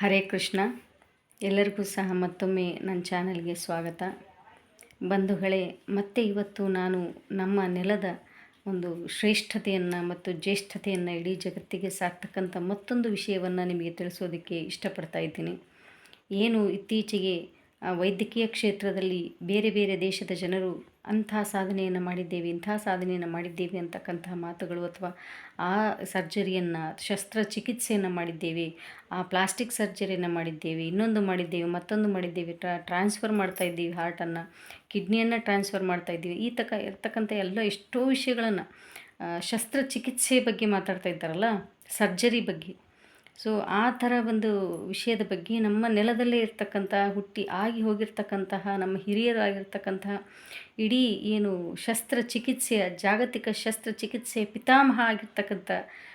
ಹರೇ ಕೃಷ್ಣ. ಎಲ್ಲರಿಗೂ ಸಹ ಮತ್ತೊಮ್ಮೆ ನನ್ನ ಚಾನಲ್ಗೆ ಸ್ವಾಗತ. ಬಂಧುಗಳೇ, ಮತ್ತೆ ಇವತ್ತು ನಾನು ನಮ್ಮ ನೆಲದ ಒಂದು ಶ್ರೇಷ್ಠತೆಯನ್ನು ಮತ್ತು ಜ್ಯೇಷ್ಠತೆಯನ್ನು ಇಡೀ ಜಗತ್ತಿಗೆ ಸಾಕ್ತಕ್ಕಂಥ ಮತ್ತೊಂದು ವಿಷಯವನ್ನು ನಿಮಗೆ ತಿಳಿಸೋದಕ್ಕೆ ಇಷ್ಟಪಡ್ತಾ ಇದ್ದೀನಿ. ಏನು ಇತ್ತೀಚೆಗೆ ವೈದ್ಯಕೀಯ ಕ್ಷೇತ್ರದಲ್ಲಿ ಬೇರೆ ಬೇರೆ ದೇಶದ ಜನರು ಅಂಥ ಸಾಧನೆಯನ್ನು ಮಾಡಿದ್ದೇವೆ, ಇಂಥ ಸಾಧನೆಯನ್ನು ಮಾಡಿದ್ದೇವೆ ಅಂತಕ್ಕಂತಹ ಮಾತುಗಳು ಅಥವಾ ಆ ಸರ್ಜರಿಯನ್ನು, ಶಸ್ತ್ರಚಿಕಿತ್ಸೆಯನ್ನು ಮಾಡಿದ್ದೇವೆ, ಆ ಪ್ಲಾಸ್ಟಿಕ್ ಸರ್ಜರಿಯನ್ನು ಮಾಡಿದ್ದೇವೆ, ಇನ್ನೊಂದು ಮಾಡಿದ್ದೇವೆ, ಮತ್ತೊಂದು ಮಾಡಿದ್ದೇವೆ, ಟ್ರಾ, ಟ್ರಾನ್ಸ್ಫರ್ ಮಾಡ್ತಾ ಇದ್ದೀವಿ ಹಾರ್ಟನ್ನು ಕಿಡ್ನಿಯನ್ನು ಟ್ರಾನ್ಸ್ಫರ್ ಮಾಡ್ತಾ ಇದ್ದೀವಿ, ಈ ತಕ, ಇರ್ತಕ್ಕಂಥ ಎಲ್ಲ ಎಷ್ಟೋ ವಿಷಯಗಳನ್ನು ಶಸ್ತ್ರಚಿಕಿತ್ಸೆ ಬಗ್ಗೆ ಮಾತಾಡ್ತಾ ಇದ್ದಾರಲ್ಲ, ಸರ್ಜರಿ ಬಗ್ಗೆ. ಸೊ ಆ ಥರ ಒಂದು ವಿಷಯದ ಬಗ್ಗೆ ನಮ್ಮ ನೆಲದಲ್ಲೇ ಇರ್ತಕ್ಕಂಥ ಹುಟ್ಟಿ ಆಗಿ ಹೋಗಿರ್ತಕ್ಕಂತಹ, ನಮ್ಮ ಹಿರಿಯರಾಗಿರ್ತಕ್ಕಂತಹ ಇಡೀ ಏನು ಶಸ್ತ್ರಚಿಕಿತ್ಸೆಯ ಜಾಗತಿಕ ಶಸ್ತ್ರಚಿಕಿತ್ಸೆಯ ಪಿತಾಮಹ ಆಗಿರ್ತಕ್ಕಂಥ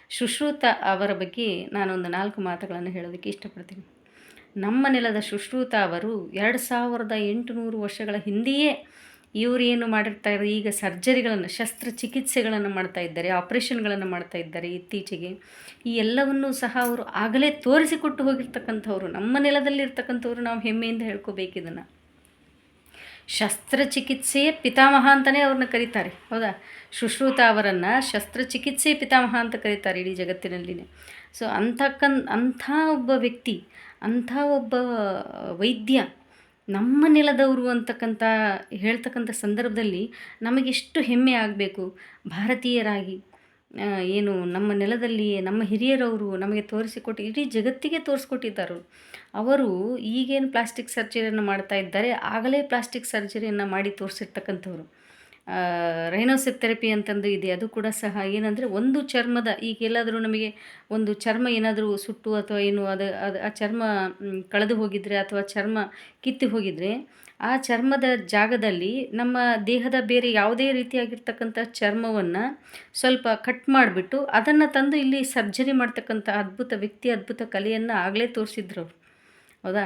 ಶುಶ್ರೂತ ಅವರ ಬಗ್ಗೆ ನಾನೊಂದು ನಾಲ್ಕು ಮಾತುಗಳನ್ನು ಹೇಳೋದಕ್ಕೆ ಇಷ್ಟಪಡ್ತೀನಿ. ನಮ್ಮ ನೆಲದ ಶುಶ್ರೂತ ಅವರು ಎರಡು ಸಾವಿರದ ಎಂಟುನೂರು ವರ್ಷಗಳ ಹಿಂದೆಯೇ ಇವರು ಏನು ಮಾಡಿರ್ತಾರೆ ಈಗ ಸರ್ಜರಿಗಳನ್ನು, ಶಸ್ತ್ರಚಿಕಿತ್ಸೆಗಳನ್ನು ಮಾಡ್ತಾ ಇದ್ದಾರೆ, ಆಪ್ರೇಷನ್ಗಳನ್ನು ಮಾಡ್ತಾ ಇದ್ದಾರೆ ಇತ್ತೀಚೆಗೆ. ಈ ಎಲ್ಲವನ್ನೂ ಸಹ ಅವರು ಆಗಲೇ ತೋರಿಸಿಕೊಟ್ಟು ಹೋಗಿರ್ತಕ್ಕಂಥವ್ರು, ನಮ್ಮ ನೆಲದಲ್ಲಿರ್ತಕ್ಕಂಥವ್ರು ನಾವು ಹೆಮ್ಮೆಯಿಂದ ಹೇಳ್ಕೋಬೇಕಿದನ್ನು ಶಸ್ತ್ರಚಿಕಿತ್ಸೆಯೇ ಪಿತಾಮಹ ಅಂತಲೇ ಅವ್ರನ್ನ ಕರೀತಾರೆ, ಹೌದಾ? ಸುಶ್ರುತ ಅವರನ್ನು ಶಸ್ತ್ರಚಿಕಿತ್ಸೆ ಪಿತಾಮಹ ಅಂತ ಕರೀತಾರೆ ಇಡೀ ಜಗತ್ತಿನಲ್ಲಿನೇ. ಸೊ ಅಂಥಕ್ಕನ್ ಅಂಥ ಒಬ್ಬ ವ್ಯಕ್ತಿ, ಅಂಥ ಒಬ್ಬ ವೈದ್ಯ ನಮ್ಮ ನೆಲದವರು ಅಂತಕ್ಕಂಥ, ಹೇಳ್ತಕ್ಕಂಥ ಸಂದರ್ಭದಲ್ಲಿ ನಮಗೆಷ್ಟು ಹೆಮ್ಮೆ ಆಗಬೇಕು. ಭಾರತೀಯರಾಗಿ ಏನು ನಮ್ಮ ನೆಲದಲ್ಲಿಯೇ, ನಮ್ಮ ಹಿರಿಯರವರು ನಮಗೆ ತೋರಿಸಿಕೊಟ್ಟು, ಇಡೀ ಜಗತ್ತಿಗೆ ತೋರಿಸ್ಕೊಟ್ಟಿದ್ದಾರೆ. ಅವರು ಈಗೇನು ಪ್ಲಾಸ್ಟಿಕ್ ಸರ್ಜರಿಯನ್ನು ಮಾಡ್ತಾ ಇದ್ದಾರೆ, ಆಗಲೇ ಪ್ಲಾಸ್ಟಿಕ್ ಸರ್ಜರಿಯನ್ನು ಮಾಡಿ ತೋರಿಸಿರ್ತಕ್ಕಂಥವ್ರು. ರೈನೋಸಿಪ್ ಥೆರಪಿ ಅಂತಂದು ಇದೆ. ಅದು ಕೂಡ ಸಹ ಏನಂದರೆ ಒಂದು ಚರ್ಮದ ಈಗ ಎಲ್ಲಾದರೂ ನಮಗೆ ಒಂದು ಚರ್ಮ ಏನಾದರೂ ಸುಟ್ಟು ಅಥವಾ ಏನು ಅದು ಅದು, ಆ ಚರ್ಮ ಕಳೆದು ಹೋಗಿದ್ರೆ ಅಥವಾ ಚರ್ಮ ಕಿತ್ತು ಹೋಗಿದ್ರೆ ಆ ಚರ್ಮದ ಜಾಗದಲ್ಲಿ ನಮ್ಮ ದೇಹದ ಬೇರೆ ಯಾವುದೇ ರೀತಿಯಾಗಿರ್ತಕ್ಕಂಥ ಚರ್ಮವನ್ನು ಸ್ವಲ್ಪ ಕಟ್ ಮಾಡಿಬಿಟ್ಟು ಅದನ್ನು ತಂದು ಇಲ್ಲಿ ಸರ್ಜರಿ ಮಾಡ್ತಕ್ಕಂಥ ಅದ್ಭುತ ವ್ಯಕ್ತಿ, ಅದ್ಭುತ ಕಲೆಯನ್ನು ಆಗಲೇ ತೋರಿಸಿದ್ರು ಹೌದಾ?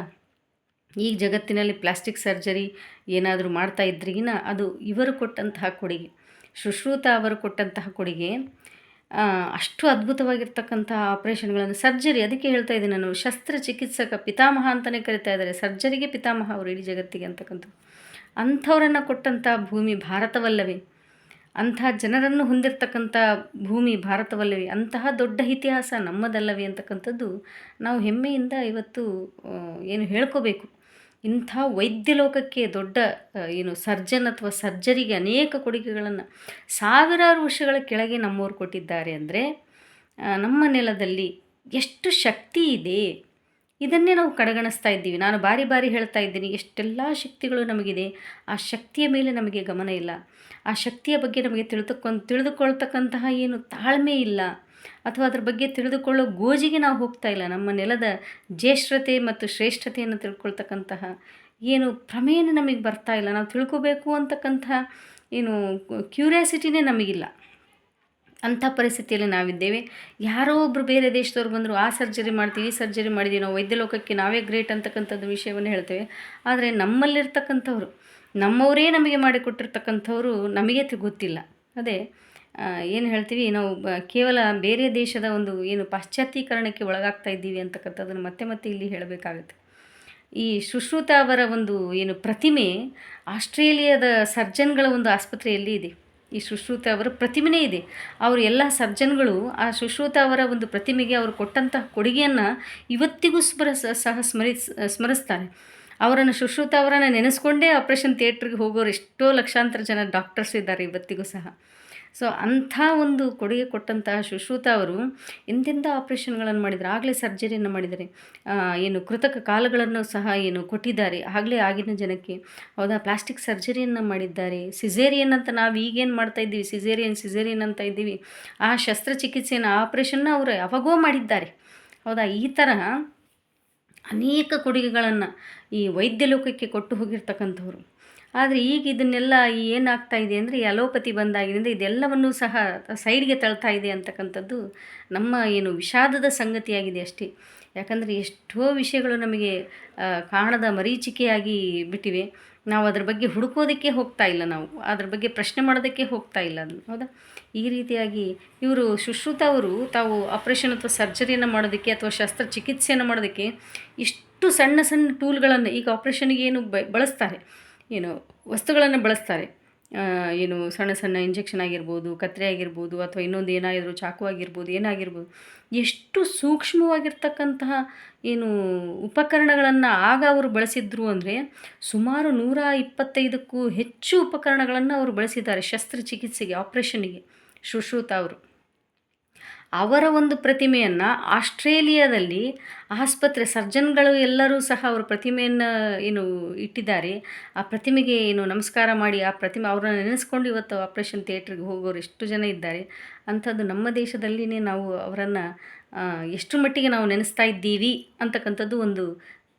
ಈಗ ಜಗತ್ತಿನಲ್ಲಿ ಪ್ಲಾಸ್ಟಿಕ್ ಸರ್ಜರಿ ಏನಾದರೂ ಮಾಡ್ತಾ ಇದ್ರಿಗಿನ ಅದು ಇವರು ಕೊಟ್ಟಂತಹ ಕೊಡುಗೆ, ಸುಶ್ರುತ ಅವರು ಕೊಟ್ಟಂತಹ ಕೊಡುಗೆ ಅಷ್ಟು ಅದ್ಭುತವಾಗಿರ್ತಕ್ಕಂಥ ಆಪ್ರೇಷನ್ಗಳನ್ನು, ಸರ್ಜರಿ, ಅದಕ್ಕೆ ಹೇಳ್ತಾ ಇದ್ದೀನಿ ನಾನು, ಶಸ್ತ್ರಚಿಕಿತ್ಸಕ ಪಿತಾಮಹ ಅಂತಲೇ ಕರಿತಾ ಇದ್ದಾರೆ, ಸರ್ಜರಿಗೆ ಪಿತಾಮಹ ಅವರು ಇಡೀ ಜಗತ್ತಿಗೆ ಅಂತಕ್ಕಂಥದ್ದು. ಅಂಥವರನ್ನು ಕೊಟ್ಟಂಥ ಭೂಮಿ ಭಾರತವಲ್ಲವೇ? ಅಂತಹ ಜನರನ್ನು ಹೊಂದಿರತಕ್ಕಂಥ ಭೂಮಿ ಭಾರತವಲ್ಲವೇ? ಅಂತಹ ದೊಡ್ಡ ಇತಿಹಾಸ ನಮ್ಮದಲ್ಲವೇ ಅಂತಕ್ಕಂಥದ್ದು ನಾವು ಹೆಮ್ಮೆಯಿಂದ ಇವತ್ತು ಏನು ಹೇಳ್ಕೋಬೇಕು. ಇಂಥ ವೈದ್ಯ ಲೋಕಕ್ಕೆ ದೊಡ್ಡ ಏನು ಸರ್ಜನ್ ಅಥವಾ ಸರ್ಜರಿಗೆ ಅನೇಕ ಕೊಡುಗೆಗಳನ್ನು ಸಾವಿರಾರು ವರ್ಷಗಳ ಕೆಳಗೆ ನಮ್ಮವರು ಕೊಟ್ಟಿದ್ದಾರೆ ಅಂದರೆ ನಮ್ಮ ನೆಲದಲ್ಲಿ ಎಷ್ಟು ಶಕ್ತಿ ಇದೆ, ಇದನ್ನೇ ನಾವು ಕಡೆಗಣಿಸ್ತಾ ಇದ್ದೀವಿ. ನಾನು ಬಾರಿ ಬಾರಿ ಹೇಳ್ತಾ ಇದ್ದೀನಿ, ಎಷ್ಟೆಲ್ಲ ಶಕ್ತಿಗಳು ನಮಗಿದೆ, ಆ ಶಕ್ತಿಯ ಮೇಲೆ ನಮಗೆ ಗಮನ ಇಲ್ಲ. ಆ ಶಕ್ತಿಯ ಬಗ್ಗೆ ನಮಗೆ ತಿಳಿದುಕೊಂಡು, ತಿಳಿದುಕೊಳ್ತಕ್ಕಂತಹ ಏನು ತಾಳ್ಮೆ ಇಲ್ಲ. ಅಥವಾ ಅದ್ರ ಬಗ್ಗೆ ತಿಳಿದುಕೊಳ್ಳೋ ಗೋಜಿಗೆ ನಾವು ಹೋಗ್ತಾ ಇಲ್ಲ. ನಮ್ಮ ನೆಲದ ಜ್ಯೇಷ್ಠತೆ ಮತ್ತು ಶ್ರೇಷ್ಠತೆಯನ್ನು ತಿಳ್ಕೊಳ್ತಕ್ಕಂತಹ ಏನು ಪ್ರಮೇಯನೇ ನಮಗೆ ಬರ್ತಾ ಇಲ್ಲ. ನಾವು ತಿಳ್ಕೋಬೇಕು ಅಂತಕ್ಕಂತಹ ಏನು ಕ್ಯೂರಿಯಾಸಿಟಿನೇ ನಮಗಿಲ್ಲ. ಅಂಥ ಪರಿಸ್ಥಿತಿಯಲ್ಲಿ ನಾವಿದ್ದೇವೆ. ಯಾರೋ ಒಬ್ಬರು ಬೇರೆ ದೇಶದವ್ರು ಬಂದರು, ಆ ಸರ್ಜರಿ ಮಾಡ್ತೀವಿ, ಈ ಸರ್ಜರಿ ಮಾಡಿದ್ದೀವಿ ನಾವು ವೈದ್ಯ ಲೋಕಕ್ಕೆ ನಾವೇ ಗ್ರೇಟ್ ಅಂತಕ್ಕಂಥದ್ದು ವಿಷಯವನ್ನು ಹೇಳ್ತೇವೆ. ಆದರೆ ನಮ್ಮಲ್ಲಿರ್ತಕ್ಕಂಥವ್ರು, ನಮ್ಮವರೇ ನಮಗೆ ಮಾಡಿಕೊಟ್ಟಿರ್ತಕ್ಕಂಥವ್ರು ನಮಗೆ ಗೊತ್ತಿಲ್ಲ. ಅದೇ ಏನು ಹೇಳ್ತೀವಿ, ನಾವು ಕೇವಲ ಬೇರೆ ದೇಶದ ಒಂದು ಏನು ಪಾಶ್ಚಾತ್ಯೀಕರಣಕ್ಕೆ ಒಳಗಾಗ್ತಾ ಇದ್ದೀವಿ ಅಂತಕ್ಕಂಥದ್ದನ್ನು ಮತ್ತೆ ಮತ್ತೆ ಇಲ್ಲಿ ಹೇಳಬೇಕಾಗುತ್ತೆ. ಈ ಸುಶ್ರುತ ಅವರ ಒಂದು ಏನು ಪ್ರತಿಮೆ ಆಸ್ಟ್ರೇಲಿಯಾದ ಸರ್ಜನ್ಗಳ ಒಂದು ಆಸ್ಪತ್ರೆಯಲ್ಲಿ ಇದೆ. ಈ ಸುಶ್ರುತ ಅವರ ಪ್ರತಿಮೆನೇ ಇದೆ. ಅವರು ಎಲ್ಲ ಸರ್ಜನ್ಗಳು ಆ ಸುಶ್ರುತ ಅವರ ಒಂದು ಪ್ರತಿಮೆಗೆ ಅವರು ಕೊಟ್ಟಂತಹ ಕೊಡುಗೆಯನ್ನು ಇವತ್ತಿಗೂ ಸ್ಮರ, ಸಹ ಸ್ಮರಿಸ್ ಸ್ಮರಿಸ್ತಾರೆ. ಅವರನ್ನು ಸುಶ್ರುತ ಅವರನ್ನು ನೆನೆಸ್ಕೊಂಡೇ ಆಪ್ರೇಷನ್ ಥಿಯೇಟ್ರಿಗೆ ಹೋಗೋರು ಎಷ್ಟೋ ಲಕ್ಷಾಂತರ ಜನ ಡಾಕ್ಟರ್ಸ್ ಇದ್ದಾರೆ ಇವತ್ತಿಗೂ ಸಹ. ಸೊ ಅಂಥ ಒಂದು ಕೊಡುಗೆ ಕೊಟ್ಟಂತಹ ಶುಶ್ರೂತ ಅವರು ಎಂತೆಂಥ ಆಪ್ರೇಷನ್ಗಳನ್ನು ಮಾಡಿದ್ದಾರೆ. ಆಗಲೇ ಸರ್ಜರಿಯನ್ನು ಮಾಡಿದ್ದಾರೆ. ಏನು ಕೃತಕ ಕಾಲುಗಳನ್ನು ಸಹ ಏನು ಕೊಟ್ಟಿದ್ದಾರೆ. ಆಗಲೇ ಆಗಿನ ಜನಕ್ಕೆ ಹೌದಾ? ಪ್ಲಾಸ್ಟಿಕ್ ಸರ್ಜರಿಯನ್ನು ಮಾಡಿದ್ದಾರೆ. ಸಿಸೇರಿಯನ್ ಅಂತ ನಾವು ಈಗೇನು ಮಾಡ್ತಾ ಇದ್ದೀವಿ? ಸಿಸೇರಿಯನ್ ಸಿಸೇರಿಯನ್ ಅಂತ ಇದ್ದೀವಿ. ಆ ಶಸ್ತ್ರಚಿಕಿತ್ಸೆಯನ್ನು ಆಪ್ರೇಷನ್ನ ಅವರು ಯಾವಾಗೋ ಮಾಡಿದ್ದಾರೆ. ಹೌದಾ? ಈ ಥರ ಅನೇಕ ಕೊಡುಗೆಗಳನ್ನು ಈ ವೈದ್ಯ ಲೋಕಕ್ಕೆ ಕೊಟ್ಟು ಹೋಗಿರ್ತಕ್ಕಂಥವ್ರು. ಆದರೆ ಈಗ ಇದನ್ನೆಲ್ಲ ಏನಾಗ್ತಾ ಇದೆ ಅಂದರೆ ಅಲೋಪತಿ ಬಂದಾಗಿನಿಂದ ಇದೆಲ್ಲವನ್ನೂ ಸಹ ಸೈಡ್ಗೆ ತಳ್ತಾ ಇದೆ ಅಂತಕ್ಕಂಥದ್ದು ನಮ್ಮ ಏನು ವಿಷಾದದ ಸಂಗತಿಯಾಗಿದೆ ಅಷ್ಟೇ. ಯಾಕಂದರೆ ಎಷ್ಟೋ ವಿಷಯಗಳು ನಮಗೆ ಕಾಣದ ಮರೀಚಿಕೆಯಾಗಿ ಬಿಟ್ಟಿವೆ. ನಾವು ಅದ್ರ ಬಗ್ಗೆ ಹುಡುಕೋದಕ್ಕೆ ಹೋಗ್ತಾ ಇಲ್ಲ ನಾವು. ಅದ್ರ ಬಗ್ಗೆ ಪ್ರಶ್ನೆ ಮಾಡೋದಕ್ಕೆ ಹೋಗ್ತಾ ಇಲ್ಲ ಹೌದಾ? ಈ ರೀತಿಯಾಗಿ ಇವರು ಸುಶ್ರುತ ಅವರು ತಾವು ಆಪ್ರೇಷನ್ ಅಥವಾ ಸರ್ಜರಿಯನ್ನು ಮಾಡೋದಕ್ಕೆ ಅಥವಾ ಶಸ್ತ್ರಚಿಕಿತ್ಸೆಯನ್ನು ಮಾಡೋದಕ್ಕೆ ಇಷ್ಟು ಸಣ್ಣ ಸಣ್ಣ ಟೂಲ್ಗಳನ್ನು ಈಗ ಆಪ್ರೇಷನ್ಗೆ ಏನು ಬಳಸ್ತಾರೆ. ಏನು, ವಸ್ತುಗಳನ್ನು ಬಳಸ್ತಾರೆ. ಏನು ಸಣ್ಣ ಸಣ್ಣ ಇಂಜೆಕ್ಷನ್ ಆಗಿರ್ಬೋದು, ಕತ್ರೆ ಆಗಿರ್ಬೋದು, ಅಥವಾ ಇನ್ನೊಂದು ಏನಾದರೂ ಚಾಕು ಆಗಿರ್ಬೋದು, ಏನಾಗಿರ್ಬೋದು, ಎಷ್ಟು ಸೂಕ್ಷ್ಮವಾಗಿರ್ತಕ್ಕಂತಹ ಏನು ಉಪಕರಣಗಳನ್ನು ಆಗ ಅವರು ಬಳಸಿದ್ರು ಅಂದರೆ ಸುಮಾರು ನೂರ ಇಪ್ಪತ್ತೈದಕ್ಕೂ ಹೆಚ್ಚು ಉಪಕರಣಗಳನ್ನು ಅವರು ಬಳಸಿದ್ದಾರೆ ಶಸ್ತ್ರಚಿಕಿತ್ಸೆಗೆ ಆಪ್ರೇಷನ್ನಿಗೆ ಸುಶ್ರುತ ಅವರು. ಅವರ ಒಂದು ಪ್ರತಿಮೆಯನ್ನು ಆಸ್ಟ್ರೇಲಿಯಾದಲ್ಲಿ ಆಸ್ಪತ್ರೆ ಸರ್ಜನ್ಗಳು ಎಲ್ಲರೂ ಸಹ ಅವರ ಪ್ರತಿಮೆಯನ್ನು ಏನು ಇಟ್ಟಿದ್ದಾರೆ. ಆ ಪ್ರತಿಮೆಗೆ ಏನು ನಮಸ್ಕಾರ ಮಾಡಿ ಆ ಪ್ರತಿಮೆ ಅವರನ್ನು ನೆನೆಸ್ಕೊಂಡು ಇವತ್ತು ಆಪ್ರೇಷನ್ ಥಿಯೇಟ್ರಿಗೆ ಹೋಗೋರು ಎಷ್ಟು ಜನ ಇದ್ದಾರೆ. ಅಂಥದ್ದು ನಮ್ಮ ದೇಶದಲ್ಲಿನೇ ನಾವು ಅವರನ್ನು ಎಷ್ಟು ಮಟ್ಟಿಗೆ ನಾವು ನೆನೆಸ್ತಾ ಇದ್ದೀವಿ ಅಂತಕ್ಕಂಥದ್ದು ಒಂದು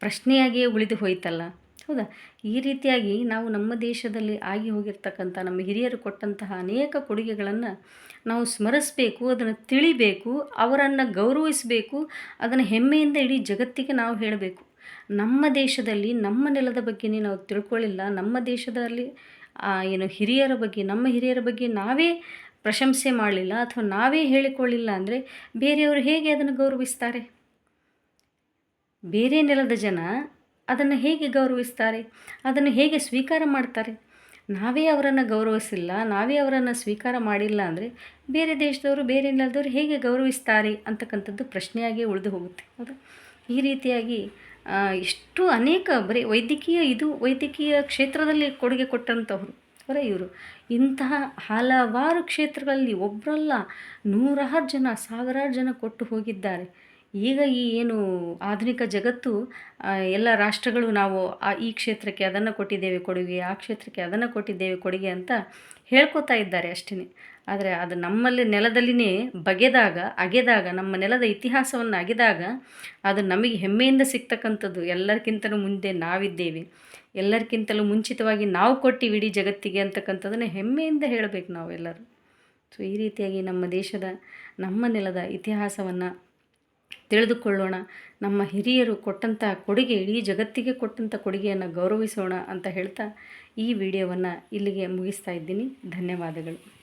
ಪ್ರಶ್ನೆಯಾಗಿಯೇ ಉಳಿದು ಹೋಯ್ತಲ್ಲ. ಹೌದಾ? ಈ ರೀತಿಯಾಗಿ ನಾವು ನಮ್ಮ ದೇಶದಲ್ಲಿ ಆಗಿ ಹೋಗಿರ್ತಕ್ಕಂಥ ನಮ್ಮ ಹಿರಿಯರು ಕೊಟ್ಟಂತಹ ಅನೇಕ ಕೊಡುಗೆಗಳನ್ನು ನಾವು ಸ್ಮರಿಸಬೇಕು, ಅದನ್ನು ತಿಳಿಬೇಕು, ಅವರನ್ನು ಗೌರವಿಸಬೇಕು, ಅದನ್ನು ಹೆಮ್ಮೆಯಿಂದ ಇಡೀ ಜಗತ್ತಿಗೆ ನಾವು ಹೇಳಬೇಕು. ನಮ್ಮ ದೇಶದಲ್ಲಿ, ನಮ್ಮ ನೆಲದ ಬಗ್ಗೆನೇ ನಾವು ತಿಳ್ಕೊಳ್ಳಿಲ್ಲ ನಮ್ಮ ದೇಶದಲ್ಲಿ ಏನು ಹಿರಿಯರ ಬಗ್ಗೆ, ನಮ್ಮ ಹಿರಿಯರ ಬಗ್ಗೆ ನಾವೇ ಪ್ರಶಂಸೆ ಮಾಡಲಿಲ್ಲ ಅಥವಾ ನಾವೇ ಹೇಳಿಕೊಳ್ಳಿಲ್ಲ ಅಂದರೆ ಬೇರೆಯವರು ಹೇಗೆ ಅದನ್ನು ಗೌರವಿಸ್ತಾರೆ? ಬೇರೆ ನೆಲದ ಜನ ಅದನ್ನು ಹೇಗೆ ಗೌರವಿಸ್ತಾರೆ? ಅದನ್ನು ಹೇಗೆ ಸ್ವೀಕಾರ ಮಾಡ್ತಾರೆ? ನಾವೇ ಅವರನ್ನು ಗೌರವಿಸಿಲ್ಲ, ನಾವೇ ಅವರನ್ನು ಸ್ವೀಕಾರ ಮಾಡಿಲ್ಲ ಅಂದರೆ ಬೇರೆ ದೇಶದವರು, ಬೇರೆ ನೆಲದವರು ಹೇಗೆ ಗೌರವಿಸ್ತಾರೆ ಅಂತಕ್ಕಂಥದ್ದು ಪ್ರಶ್ನೆಯಾಗಿ ಉಳಿದು ಹೋಗುತ್ತೆ. ಹೌದಾ? ಈ ರೀತಿಯಾಗಿ ಎಷ್ಟು ಅನೇಕ ಬರೀ ವೈದ್ಯಕೀಯ ಇದು, ವೈದ್ಯಕೀಯ ಕ್ಷೇತ್ರದಲ್ಲಿ ಕೊಡುಗೆ ಕೊಟ್ಟಂಥವ್ರು ಅವರ ಇವರು. ಇಂತಹ ಹಲವಾರು ಕ್ಷೇತ್ರಗಳಲ್ಲಿ ಒಬ್ಬರಲ್ಲ ನೂರಾರು ಜನ, ಸಾವಿರಾರು ಜನ ಕೊಟ್ಟು ಹೋಗಿದ್ದಾರೆ. ಈಗ ಈ ಏನು ಆಧುನಿಕ ಜಗತ್ತು ಎಲ್ಲ ರಾಷ್ಟ್ರಗಳು ನಾವು ಆ, ಈ ಕ್ಷೇತ್ರಕ್ಕೆ ಅದನ್ನು ಕೊಟ್ಟಿದ್ದೇವೆ ಕೊಡುಗೆ, ಆ ಕ್ಷೇತ್ರಕ್ಕೆ ಅದನ್ನು ಕೊಟ್ಟಿದ್ದೇವೆ ಕೊಡುಗೆ ಅಂತ ಹೇಳ್ಕೊತಾ ಇದ್ದಾರೆ ಅಷ್ಟೇ ಆದರೆ ಅದು ನಮ್ಮಲ್ಲಿ ನೆಲದಲ್ಲಿನೇ ಬಗೆದಾಗ, ಅಗೆದಾಗ, ನಮ್ಮ ನೆಲದ ಇತಿಹಾಸವನ್ನು ಅಗೆದಾಗ ಅದು ನಮಗೆ ಹೆಮ್ಮೆಯಿಂದ ಸಿಗ್ತಕ್ಕಂಥದ್ದು. ಎಲ್ಲರಿಗಿಂತಲೂ ಮುಂದೆ ನಾವಿದ್ದೇವೆ. ಎಲ್ಲರಿಗಿಂತಲೂ ಮುಂಚಿತವಾಗಿ ನಾವು ಕೊಟ್ಟಿವಿ ಇಡೀ ಜಗತ್ತಿಗೆ ಅಂತಕ್ಕಂಥದ್ದನ್ನು ಹೆಮ್ಮೆಯಿಂದ ಹೇಳಬೇಕು ನಾವೆಲ್ಲರೂ. ಸೊ, ಈ ರೀತಿಯಾಗಿ ನಮ್ಮ ದೇಶದ, ನಮ್ಮ ನೆಲದ ಇತಿಹಾಸವನ್ನು ತಿಳಿದುಕೊಳ್ಳೋಣ. ನಮ್ಮ ಹಿರಿಯರು ಕೊಟ್ಟಂಥ ಕೊಡುಗೆ, ಇಡೀ ಜಗತ್ತಿಗೆ ಕೊಟ್ಟಂಥ ಕೊಡುಗೆಯನ್ನು ಗೌರವಿಸೋಣ ಅಂತ ಹೇಳ್ತಾ ಈ ವಿಡಿಯೋವನ್ನು ಇಲ್ಲಿಗೆ ಮುಗಿಸ್ತಾ ಇದ್ದೀನಿ. ಧನ್ಯವಾದಗಳು.